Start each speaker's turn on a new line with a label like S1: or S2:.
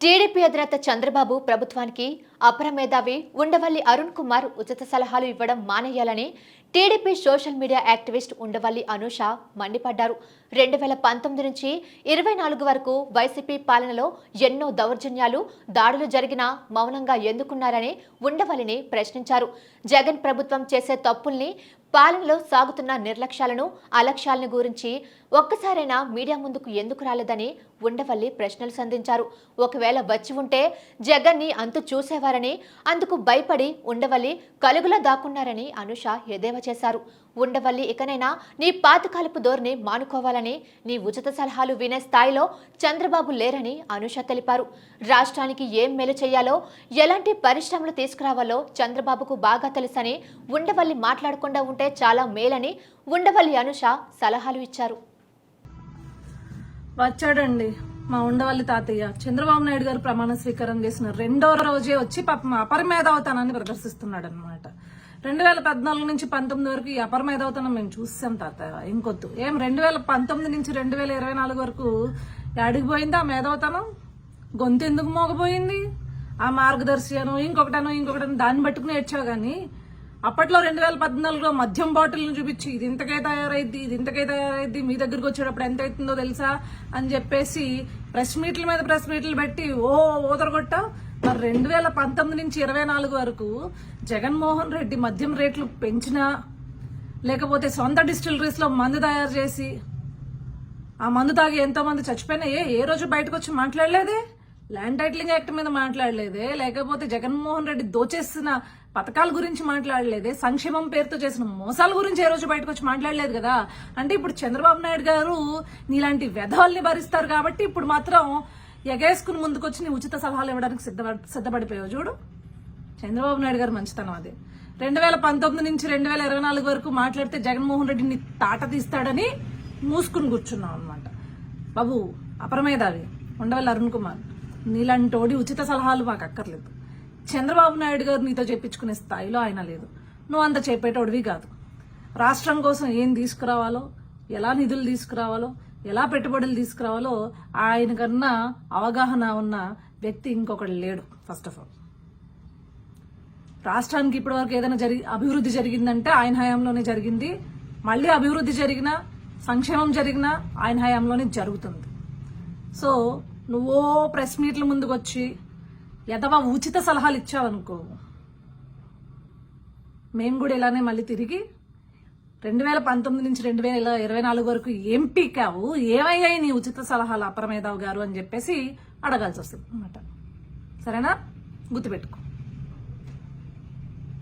S1: TDP అధినేత చంద్రబాబు ప్రభుత్వానికి అపర మేధావి ఉండవల్లి అరుణ్ కుమార్ ఉచిత సలహాలు ఇవ్వడం మానేయాలని TDP social media activist Undavalli Anusha మండిపడ్డారు. రెండు వేల పంతొమ్మిది నుంచి ఇరవై నాలుగు వరకు వైసీపీ పాలనలో ఎన్నో దౌర్జన్యాలు దాడులు జరిగినా మౌనంగా ఎందుకున్నారని ఉండవల్లిని ప్రశ్నించారు. జగన్ ప్రభుత్వం చేసే తప్పుల్ని పాలనలో సాగుతున్న నిర్లక్ష్యాలను అలక్ష్యాలను గురించి ఒక్కసారైనా మీడియా ముందుకు ఎందుకు రాలేదని ఉండవల్లి ప్రశ్నలు సంధించారు. ఒకవేళ వచ్చి ఉంటే జగన్ని అంతు చూసేవారని అందుకు భయపడి ఉండవల్లి కలుగులా దాక్కున్నారని అనుష ఎదేవా చేశారు. ఉండవల్లి ఇకనైనా నీ పాతకాలపు ధోరణి మానుకోవాలని నీ ఉచిత సలహాలు వినే స్థాయిలో చంద్రబాబు లేరని అనుష తెలిపారు. రాష్ట్రానికి ఏం మేలు చేయాలో ఎలాంటి పరిశ్రమలు తీసుకురావాలో చంద్రబాబుకు బాగా తెలుసని ఉండవల్లి మాట్లాడకుండా ఉంటే చాలా మేలని ఉండవల్లి అనుష సలహాలు ఇచ్చారు.
S2: వచ్చాడండి. మా ఉండవల్లి తాతయ్య చంద్రబాబు నాయుడు గారు ప్రమాణ స్వీకారం చేసిన రెండో రోజే వచ్చి పాపం అపరిమేధావతనాన్ని ప్రదర్శిస్తున్నాడు అనమాట రెండు వేల పద్నాలుగు నుంచి పంతొమ్మిది వరకు ఈ అపరిమేధావతనం మేము చూసాం తాతయ్య ఇంకొద్దు ఏం రెండు వేల పంతొమ్మిది నుంచి రెండు వేల ఇరవై నాలుగు వరకు యాడికి పోయింది ఆ మేధావతనం? గొంతు ఎందుకు మోగపోయింది? ఆ మార్గదర్శి ఇంకొకటనో ఇంకొకటనో దాన్ని పట్టుకుని ఏడ్చావు కానీ అప్పట్లో రెండు వేల పద్నాలుగులో మద్యం బాటిల్ని చూపించి ఇది ఇంతకే తయారైద్ది ఇది ఇంతకే తయారైద్ది మీ దగ్గరికి వచ్చేటప్పుడు ఎంత అవుతుందో తెలుసా? అని చెప్పేసి ప్రెస్ మీట్ల మీద ప్రెస్ మీట్లు పెట్టి ఓ ఊదరగొట్ట మరి రెండు వేల పంతొమ్మిది నుంచి ఇరవై నాలుగు వరకు జగన్మోహన్ రెడ్డి మద్యం రేట్లు పెంచినా లేకపోతే సొంత డిస్టిలరీస్లో మందు తయారు చేసి ఆ మందు తాగి ఎంతోమంది చచ్చిపోయినా ఏ ఏ రోజు బయటకు వచ్చి మాట్లాడలేదే? ల్యాండ్ టైటిలింగ్ యాక్ట్ మీద మాట్లాడలేదే లేకపోతే జగన్మోహన్ రెడ్డి దోచేసిన పథకాల గురించి మాట్లాడలేదే సంక్షేమం పేరుతో చేసిన మోసాల గురించి ఏ రోజు బయటకు వచ్చి మాట్లాడలేదు కదా? అంటే ఇప్పుడు చంద్రబాబు నాయుడు గారు నీలాంటి వ్యధాల్ని భరిస్తారు కాబట్టి ఇప్పుడు మాత్రం ఎగేసుకుని ముందుకొచ్చి నీ ఉచిత సలహాలు ఇవ్వడానికి సిద్ధపడి సిద్ధపడిపోయావు. చూడు చంద్రబాబు నాయుడు గారు మంచితనం అది. రెండు వేల పంతొమ్మిది నుంచి రెండు వేల ఇరవై నాలుగు వరకు మాట్లాడితే జగన్మోహన్ రెడ్డిని తాట తీస్తాడని మూసుకుని కూర్చున్నాం అనమాట బాబు అపరమేధావి ఉండవల్లి అరుణ్ కుమార్. నీలాంటోడి ఉచిత సలహాలు మాకు అక్కర్లేదు చంద్రబాబు నాయుడు గారు నీతో చెప్పించుకునే స్థాయిలో ఆయన లేదు. నువ్వు అంత చెప్పేటోడివి కాదు. రాష్ట్రం కోసం ఏం తీసుకురావాలో ఎలా నిధులు తీసుకురావాలో ఎలా పెట్టుబడులు తీసుకురావాలో ఆయన కన్నా అవగాహన ఉన్న వ్యక్తి ఇంకొకటి లేడు ఫస్ట్ ఆఫ్ ఆల్ రాష్ట్రానికి ఇప్పటివరకు ఏదైనా జరిగి అభివృద్ధి జరిగిందంటే ఆయన హయాంలోనే జరిగింది. మళ్ళీ అభివృద్ధి జరిగినా సంక్షేమం జరిగినా ఆయన హయాంలోనే జరుగుతుంది. సో నువ్వో ప్రెస్ మీట్ల ముందుకు వచ్చి ఎదవా ఉచిత సలహాలు ఇచ్చావనుకో మేము కూడా ఇలానే మళ్ళీ తిరిగి రెండు వేల పంతొమ్మిది నుంచి రెండు వేల ఇరవై నాలుగు వరకు ఏం పీకావు? ఏమయ్యాయి నీ ఉచిత సలహాలు అపరమేధావు గారు అని చెప్పేసి అడగాల్సి వస్తుంది అనమాట సరేనా? గుర్తుపెట్టుకో.